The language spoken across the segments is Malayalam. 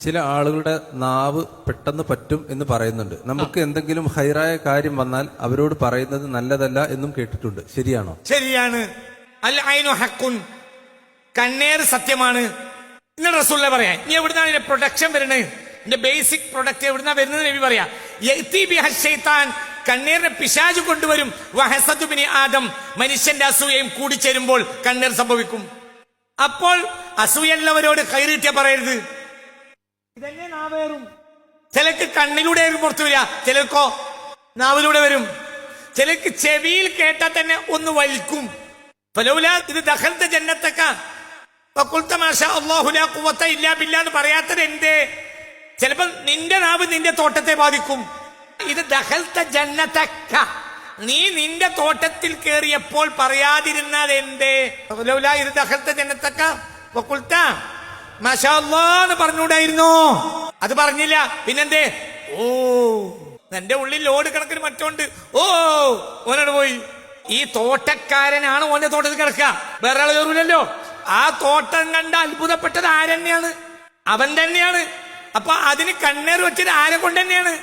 ചില ആളുകളുടെ നാവ് പെട്ടെന്ന് പറ്റും എന്ന് പറയുന്നുണ്ട്. നമുക്ക് എന്തെങ്കിലും ഹൈറായ കാര്യം വന്നാൽ അവരോട് പറയുന്നത് നല്ലതല്ല എന്നും കേട്ടിട്ടുണ്ട്. ശരിയാണോ? ശരിയാണ്. അൽ ഐനു ഹക്കുൻ. കണ്ണേർ സത്യമാണ്. എവിടുന്നാണ് പ്രൊഡക്ഷൻ വരുന്നത്? ഇതിന്റെ ബേസിക് പ്രൊഡക്റ്റ് എവിടുന്നാ വരുന്നത് നബി പറയാ? കണ്ണീറിനെ പിശാജ് കൊണ്ടുവരും. വഹസദു ബിനി ആദം. മനുഷ്യന്റെ അസൂയയും കൂടിച്ചേരുമ്പോൾ കണ്ണീർ സംഭവിക്കും. അപ്പോൾ അസൂയല്ലവരോട് കയറിയിട്ടേ പറയരുത്. ഇതന്നെ നാവേറും? ചിലക്ക് കണ്ണിലൂടെ പുറത്തു വരിക ചിലർക്കോ നാവിലൂടെ വരും. ചിലക്ക് ചെവിയിൽ കേട്ടാൽ തന്നെ ഒന്ന് വലിക്കും. ഫലൗലാ ഇത് ദഖൽത്ത ജന്നത്തക്ക. എന്ന് പറയാത്തത് എന്തേ? ചിലപ്പോ നിന്റെ നാവ് നിന്റെ തോട്ടത്തെ ബാധിക്കും. ഇത് ദഹൽത്ത ജന്നത്തക്ക. നീ നിന്റെ തോട്ടത്തിൽ കയറിയപ്പോൾ പറയാതിരുന്നത് എന്തേ? ഇത് ദഹൽത്ത ജന്നത്തക്ക. ഫഖുൽത മാഷാ അല്ലാ എന്ന് പറഞ്ഞുകൂടായിരുന്നോ. അത് പറഞ്ഞില്ല. പിന്നെന്തേ? ഓ എന്റെ ഉള്ളിൽ ലോഡ് കണക്കിന് മറ്റോണ്ട്. ഓ ഓനോട് പോയി. ഈ തോട്ടക്കാരനാണ് ഓന്റെ തോട്ടത്തിൽ കിടക്കുക. വേറെ ആൾ കയറൂലല്ലോ ആ തോട്ടം കണ്ട അത്ഭുതപ്പെട്ടത് ആരെന്നെയാണ്? അവൻ തന്നെയാണ്. അപ്പൊ അതിന് കണ്ണേർ വെച്ചത് ആരെ കൊണ്ട് തന്നെയാണ്?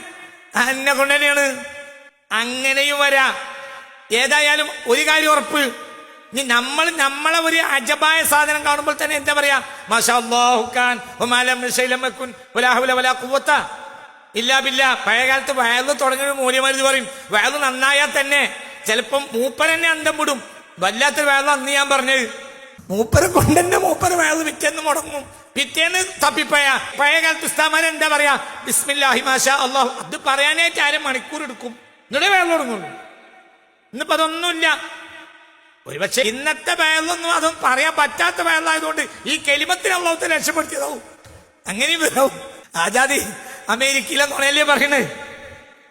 എന്നെ കൊണ്ട് തന്നെയാണ്. അങ്ങനെയും വരാ. ഏതായാലും ഒരു കാര്യം ഉറപ്പ്. ഇനി നമ്മൾ നമ്മളെ ഒരു അജബായ സാധനം കാണുമ്പോൾ തന്നെ എന്താ പറയാ? മഷാഹുഖാൻ ഇല്ല പഴയ കാലത്ത് വയൽ തുടങ്ങിയ മൂല്യമായി പറയും. വയറ് നന്നായാൽ തന്നെ ചിലപ്പം മൂപ്പൻ തന്നെ അന്തം വിടും. വല്ലാത്തൊരു വയറ് അന്ന് ഞാൻ പറഞ്ഞത്. മൂപ്പരെ കൊണ്ട് തന്നെ മൂപ്പര് വിറ്റെന്ന് പിറ്റേന്ന് മുടങ്ങും. പിറ്റേന്ന് തപ്പിപ്പയ. പഴയ കാലത്ത് ഉസ്താമാരെ എന്താ പറയാ? ബിസ്മില്ലാഹി മാഷ അള്ളാഹു അത് പറയാനായിട്ട് ആരും മണിക്കൂർ എടുക്കും. എന്നിട്ട് വയൽ തുടങ്ങുള്ളൂ. ഇന്നിപ്പോ അതൊന്നുമില്ല. ഒരുപക്ഷെ ഇന്നത്തെ വേലൊന്നും അതൊന്നും പറയാൻ പറ്റാത്ത വേലായതുകൊണ്ട് ഈ കെലിമത്തിന് അള്ളാഹത്തെ രക്ഷപ്പെടുത്തിയതാവും. അങ്ങനെയും വരാവും ആജാദി അമേരിക്കയിലെ നുണയല്ലേ പറയണേ?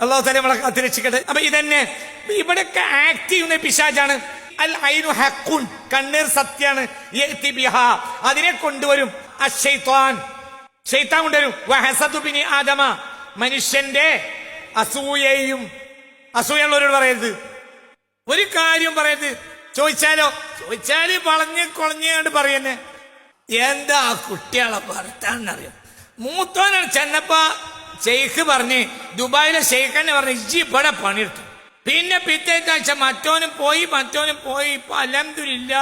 അള്ളാഹു തന്നെ നമ്മളെ കാത്തി രക്ഷിക്കട്ടെ അപ്പൊ ഇതന്നെ ഇവിടെയൊക്കെ ആക്ട് ചെയ്യുന്ന പിശാജാണ്. അൽ ഐനു ഹക്കുൻ കണ്ണീർ സത്യാണ്. അതിനെ കൊണ്ടുവരും. അശൈത്വാൻ ഷെയ്ത്താൻ കൊണ്ടുവരും. ആദമ. മനുഷ്യന്റെ അസൂയയും അസൂയുള്ളവരോട് പറയരുത്. ഒരു കാര്യം പറയരുത്. ചോദിച്ചാലോ? ചോദിച്ചാൽ വളഞ്ഞ് കൊളഞ്ഞാണ്ട് പറയുന്നേ. എന്താ കുട്ടികളെ ഭർത്താന്നറിയാം മൂത്തോനാണ് ചെന്നപ്പോ ഷെയ്ഖ് പറഞ്ഞ് ദുബായിലെ ഷെയ്ഖ് തന്നെ പറഞ്ഞ് ഇജ്ജി ഇവിടെ പണിയെടുത്തു. പിന്നെ പിറ്റേത്തെ ആഴ്ച മറ്റോനും പോയി മറ്റോനും പോയി ഇപ്പൊ അലഹമില്ല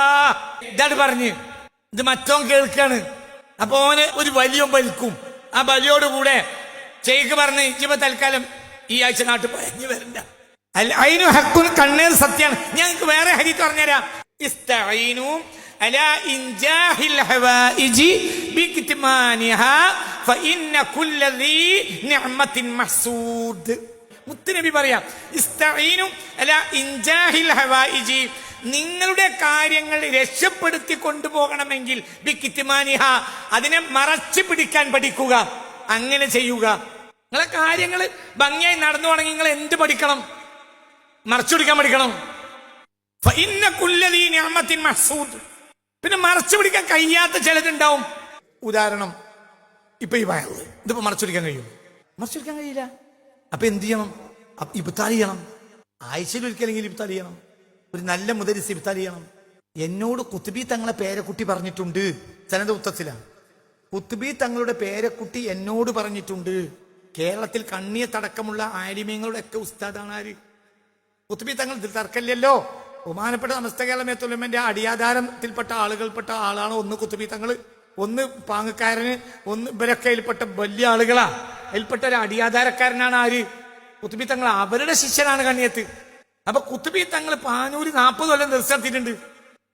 ഇതാണ് പറഞ്ഞ് ഇത് മറ്റോൻ കേൾക്കാണ്. അപ്പൊ ഓന് ഒരു വലിയ വലിക്കും. ആ ബലിയോട് കൂടെ ഷെയ്ഖ് പറഞ്ഞ് ഇജ്ജിപ്പോ തൽക്കാലം ഈ ആഴ്ച നാട്ടിൽ പറഞ്ഞു വരണ്ട. അല്ല ഹക്കുൽ ഹക്കുൻ സത്യമാണ് സത്യാണ്. ഞങ്ങൾക്ക് വേറെ ഹരി പറഞ്ഞുതരാം. അലാ ഇൻജാഹിൽ ഫഇന്ന നിഅമത്തിൻ മഹ്സൂദ്. അലാ ഇൻജാഹിൽ നിങ്ങളുടെ കാര്യങ്ങൾ രക്ഷപ്പെടുത്തി കൊണ്ടുപോകണമെങ്കിൽ ബിക്കിത്തിമാനിഹ അതിനെ മറച്ചു പിടിക്കാൻ പഠിക്കുക അങ്ങനെ ചെയ്യുക. നിങ്ങളെ കാര്യങ്ങൾ ഭംഗിയായി നടന്നു പോകണമെങ്കിൽ നിങ്ങൾ എന്ത് പഠിക്കണം? മറച്ചു പിടിക്കാൻ പഠിക്കണം പിന്നെ മറച്ചു പിടിക്കാൻ കഴിയാത്ത ചിലതുണ്ടാവും. ഉദാഹരണം ഇപ്പൊ ഈ വയറ് ഇതിപ്പോ മറച്ചു പിടിക്കാൻ കഴിയും മറച്ചു പിടിക്കാൻ കഴിയില്ല. അപ്പൊ എന്ത് ചെയ്യണം? അപ്പൊ ചെയ്യണം. ആഴ്ചയിൽ ഒരിക്കലെങ്കിലും ഇബ്താൽ ചെയ്യണം. ഒരു നല്ല മുതലിസ് ഇബ്താൽ ചെയ്യണം. എന്നോട് കുത്തുബി തങ്ങളെ പേരക്കുട്ടി പറഞ്ഞിട്ടുണ്ട്. സനത് ഉത്തത്തിലാണ് കുത്തുബി തങ്ങളുടെ പേരക്കുട്ടി എന്നോട് പറഞ്ഞിട്ടുണ്ട്. കേരളത്തിൽ കണ്ണിയത്തടക്കമുള്ള ആലിമ്യങ്ങളുടെ ഒക്കെ ഉസ്താദാണ് ആര്? കുത്തുബി തങ്ങൾ തർക്കല്ലോ ബഹുമാനപ്പെട്ട സമസ്ത കേരളമേത്തുലമന്റെ അടിയാധാരത്തിൽപ്പെട്ട ആളുകൾപ്പെട്ട ആളാണ് ഒന്ന് കുത്തുബി തങ്ങൾ ഒന്ന് പാങ്ങക്കാരന് ഒന്ന് ഇവരൊക്കെ അതിൽപ്പെട്ട വലിയ ആളുകളാ. അതിൽപ്പെട്ട ഒരു അടിയാധാരക്കാരനാണ് ആര്? കുത്തുബി തങ്ങൾ അവരുടെ ശിഷ്യനാണ് കണ്ണിയത്ത്. അപ്പൊ കുത്തുബി തങ്ങൾ പാനൂര് നാൽപ്പത് കൊല്ലം നിർത്തിയിട്ടുണ്ട്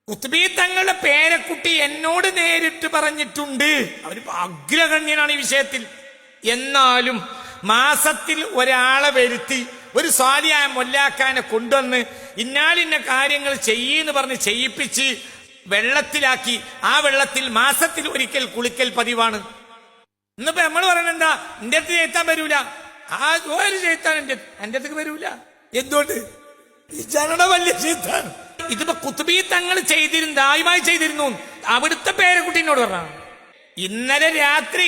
കുത്തുബി തങ്ങളുടെ പേരക്കുട്ടി എന്നോട് നേരിട്ട് പറഞ്ഞിട്ടുണ്ട്. അവർ അഗ്രഗണ്യനാണ് ഈ വിഷയത്തിൽ. എന്നാലും മാസത്തിൽ ഒരാളെ വരുത്തി ഒരു സ്വാലിയായ മൊല്ലാക്കാനെ കൊണ്ടുവന്ന് ഇന്നാലിന്ന കാര്യങ്ങൾ ചെയ്യെന്ന് പറഞ്ഞ് ചെയ്യിപ്പിച്ച് വെള്ളത്തിലാക്കി ആ വെള്ളത്തിൽ മാസത്തിൽ ഒരിക്കൽ കുളിക്കൽ പതിവാണ്. ഇന്നിപ്പോ നമ്മൾ പറയണ എന്താ? എന്റെ അടുത്ത് ചെയ്ത്താൻ വരൂല. ആ ഒരു ചെയ്ത്താൻ എന്റെ എന്റെ അടുത്ത് വരൂല. എന്തുകൊണ്ട്? ജനട വലിയ ചേത്താണ് ഇതിപ്പോ കുത്തുബി തങ്ങൾ ചെയ്തിരുന്നു ദായമായി ചെയ്തിരുന്നു. അവിടുത്തെ പേരെ കുട്ടീനോട് പറഞ്ഞു ഇന്നലെ രാത്രി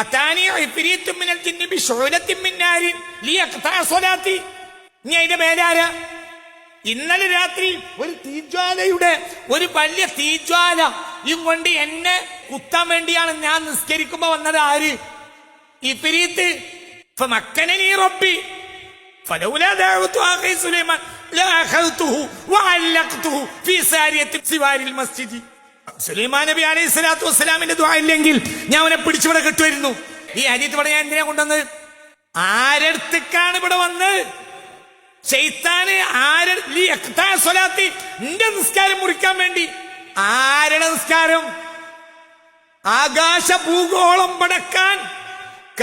അത്താനി ഇഫ്രീത്തും മിനൽ ജിന്നി ബിശുഅലത്തിൻ മിൻ നാരിൻ ലിയഖ്തഅ സ്വലാത്തി ഇനി അതിന്റെ പേരാരാ ഇന്നലെ രാത്രി ഒരു തീജ്വാലയുടെ ഒരു വലിയ തീജ്വാല ഇയും കൊണ്ട് എന്നെ കുത്താൻ വേണ്ടിയാണ് ഞാൻ നിസ്കരിക്കുമ്പോ വന്നത് ആര് ഇഫിരീത്ത് فمكنني ربي فلولا دعوت اخي سليمان لاخذته وعلقته في ساريه سوار المسجد സുലൈമാൻ നബി അലൈഹി സ്വലാത്തു വസ്സലാമിന്റെ ദുആ ഇല്ലെങ്കിൽ ഞാൻ അവനെ പിടിച്ചിവിടെ കെട്ടുമായിരുന്നു ഈ അജിത്ത് ഇവിടെ ഞാൻ എന്തിനാ കൊണ്ടുവന്നത് ആരടുത്തേക്കാണ് ഇവിടെ വന്ന്? ശൈത്താന് ആര ലി യഖ്താ സ്വലാത്തി നിന്റെ നിസ്കാരം മുറിക്കാൻ വേണ്ടി. ആരുടെ നിസ്കാരം? ആകാശ ഭൂഗോളം പടക്കാൻ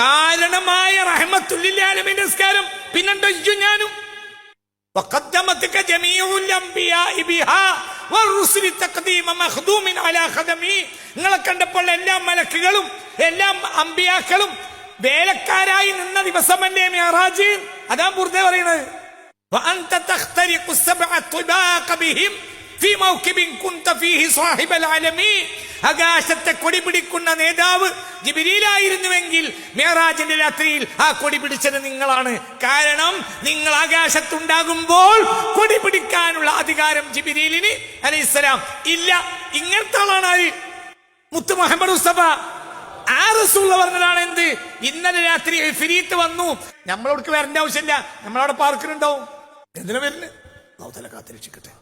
കാരണമായ റഹ്മത്തുല്ലാലമിന്റെ നിസ്കാരം. പിന്നെ ഞാനും. وقدمتك جميع الانبياء بها والرسل تقديم مخدوم على خدمي നിങ്ങളെ കണ്ടപ്പോൾ എല്ലാ മലക്കുകളും എല്ലാ അമ്പിയാക്കളും വേലക്കാരായി നിന്ന ദിവസമല്ലേ മിയറാജ് അതാ വെറുതെ പറയുന്നത് وأنت تخترق السبع طباق بهم في موكب كنت فيه صاحب العالمين ആകാശത്തെ കൊടി പിടിക്കുന്ന നേതാവ് ജിബിരിയിലായിരുന്നുവെങ്കിൽ മേറാജിന്റെ രാത്രിയിൽ ആ കൊടി പിടിച്ചത് നിങ്ങളാണ്. കാരണം നിങ്ങൾ ആകാശത്തുണ്ടാകുമ്പോൾ കൊടി പിടിക്കാനുള്ള അധികാരം ജിബിരിലിന് അലൈഹിസ്സലാം ഇല്ല. ഇങ്ങനത്തെ ആളാണ് മുത്ത് മുഹമ്മദ് മുസ്തഫ. ആ പറഞ്ഞതാണ് എന്ത്? ഇന്നലെ രാത്രി ഫിരീത്ത് വന്നു. നമ്മളോടക്ക് വരേണ്ട ആവശ്യമില്ല. നമ്മളവിടെ പാർക്കിനുണ്ടാവും. എന്തിനാ വരുന്നത് കാത്തിരക്ഷിക്കട്ടെ